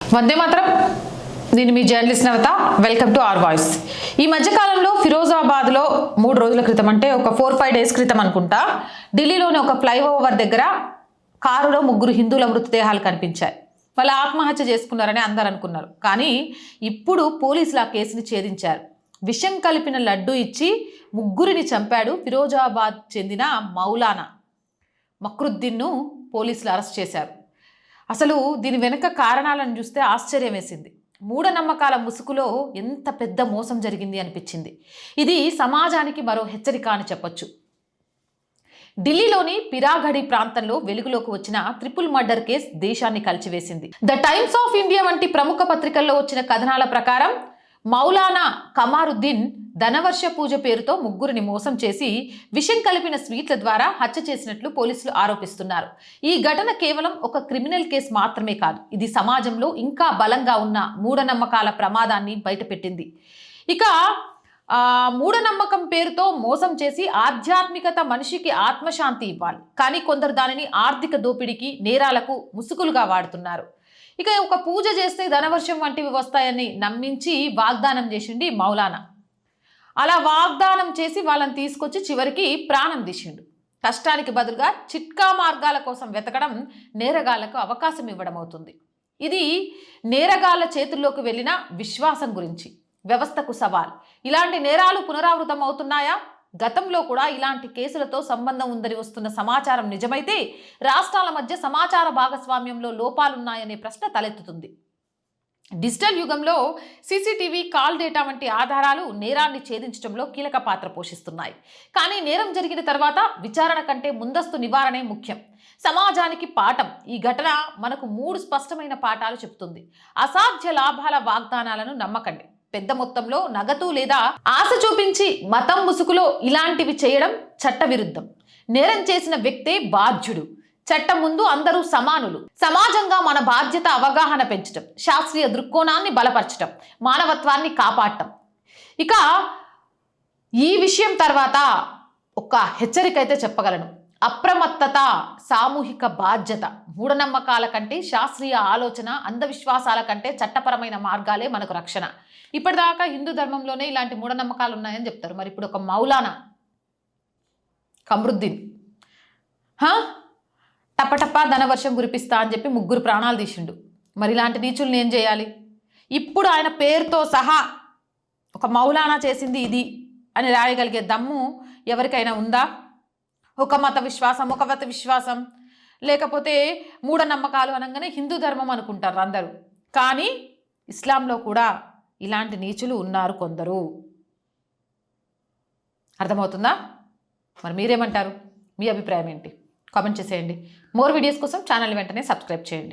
వందే మాత్రం. నేను మీ journalist Navatha. Welcome to R voice ఈ మధ్యకాలంలో ఫిరోజాబాద్లో మూడు రోజుల క్రితం అంటే ఒక ఫోర్ ఫైవ్ డేస్ క్రితం అనుకుంటా ఢిల్లీలోని ఒక ఫ్లైఓవర్ దగ్గర కారులో ముగ్గురు హిందువుల మృతదేహాలు కనిపించాయి. వాళ్ళు ఆత్మహత్య చేసుకున్నారని అందరు అనుకున్నారు. కానీ ఇప్పుడు పోలీసులు ఆ కేసుని ఛేదించారు. విషం కలిపిన లడ్డు ఇచ్చి ముగ్గురిని చంపాడు ఫిరోజాబాద్ చెందిన మౌలానా. మక్రుద్దీన్ను పోలీసులు అరెస్ట్ చేశారు. అసలు దీని వెనుక కారణాలను చూస్తే ఆశ్చర్యం వేసింది. మూఢనమ్మకాల ముసుగులో ఎంత పెద్ద మోసం జరిగింది అనిపించింది. ఇది సమాజానికి మరో హెచ్చరిక అని చెప్పొచ్చు. ఢిల్లీలోని పిరాఘడి ప్రాంతంలో వెలుగులోకి వచ్చిన ట్రిపుల్ మర్డర్ కేసు దేశాన్ని కలిచివేసింది. ద టైమ్స్ ఆఫ్ ఇండియా వంటి ప్రముఖ పత్రికల్లో వచ్చిన కథనాల ప్రకారం మౌలానా కమారుద్దీన్ ధనవర్ష పూజ పేరుతో ముగ్గురిని మోసం చేసి విషం కలిపిన స్వీట్ల ద్వారా హత్య చేసినట్లు పోలీసులు ఆరోపిస్తున్నారు. ఈ ఘటన కేవలం ఒక క్రిమినల్ కేసు మాత్రమే కాదు ఇది సమాజంలో ఇంకా బలంగా ఉన్న మూఢనమ్మకాల ప్రమాదాన్ని బయటపెట్టింది. ఇక మూఢనమ్మకం పేరుతో మోసం చేసి ఆధ్యాత్మికత మనిషికి ఆత్మశాంతి ఇవ్వాలి. కానీ కొందరు దానిని ఆర్థిక దోపిడీకి నేరాలకు ముసుగులుగా వాడుతున్నారు. ఇక ఒక పూజ చేస్తే ధనవర్షం వంటివి వస్తాయని నమ్మించి వాగ్దానం చేసిండి మౌలానా. అలా వాగ్దానం చేసి వాళ్ళని తీసుకొచ్చి చివరికి ప్రాణం తీసిండు. కష్టానికి బదులుగా చిట్కా మార్గాల కోసం వెతకడం నేరగాళ్ళకు అవకాశం ఇవ్వడం అవుతుంది. ఇది నేరగాళ్ళ చేతుల్లోకి వెళ్ళిన విశ్వాసం గురించి. వ్యవస్థకు సవాల్. ఇలాంటి నేరాలు పునరావృతం అవుతున్నాయా? గతంలో కూడా ఇలాంటి కేసులతో సంబంధం ఉందని వస్తున్న సమాచారం నిజమైతే రాష్ట్రాల మధ్య సమాచార భాగస్వామ్యంలో లోపాలున్నాయనే ప్రశ్న తలెత్తుతుంది. డిజిటల్ యుగంలో సీసీటీవీ కాల్ డేటా వంటి ఆధారాలు నేరాన్ని ఛేదించడంలో కీలక పాత్ర పోషిస్తున్నాయి. కానీ నేరం జరిగిన తర్వాత విచారణ కంటే ముందస్తు నివారణే ముఖ్యం. సమాజానికి పాఠం. ఈ ఘటన మనకు మూడు స్పష్టమైన పాఠాలు చెప్తుంది అసాధ్య లాభాల వాగ్దానాలను నమ్మకండి. పెద్ద మొత్తంలో నగదు లేదా ఆశ చూపించి మతం ముసుగులో ఇలాంటివి చేయడం చట్టవిరుద్ధం. నేరం చేసిన వ్యక్తే బాధ్యుడు. చట్టం ముందు అందరూ సమానులు. సమాజంగా మన బాధ్యత అవగాహన పెంచడం శాస్త్రీయ దృక్కోణాన్ని బలపరచడం మానవత్వాన్ని కాపాడటం. ఇక ఈ విషయం తర్వాత ఒక హెచ్చరిక అయితే చెప్పగలను. అప్రమత్తత సామూహిక బాధ్యత మూఢనమ్మకాల కంటే శాస్త్రీయ ఆలోచన అంధవిశ్వాసాల కంటే చట్టపరమైన మార్గాలే మనకు రక్షణ. ఇప్పటిదాకా హిందూ ధర్మంలోనే ఇలాంటి మూఢనమ్మకాలు ఉన్నాయని చెప్తారు. మరి ఇప్పుడు ఒక మౌలానా కమరుద్దీన్. హా? టపటపా ధనవర్షం కురిపిస్తా అని చెప్పి ముగ్గురు ప్రాణాలు తీసిండు. మరి ఇలాంటి నీచుల్ని ఏం చేయాలి? ఇప్పుడు ఆయన పేరుతో సహా ఒక మౌలానా చేసింది ఇది అని రాయగలిగే దమ్ము ఎవరికైనా ఉందా? ఒక మత విశ్వాసం ఒక మత విశ్వాసం. లేకపోతే మూఢనమ్మకాలు అనగానే హిందూ ధర్మం అనుకుంటారు అందరూ. కానీ ఇస్లాంలో కూడా ఇలాంటి నీచులు ఉన్నారు కొందరు. అర్థమవుతుందా? మరి మీరేమంటారు? మీ అభిప్రాయం ఏంటి? కామెంట్ చేసేయండి. మోర్ వీడియోస్ కోసం ఛానల్ వెంటనే సబ్స్క్రైబ్ చేయండి.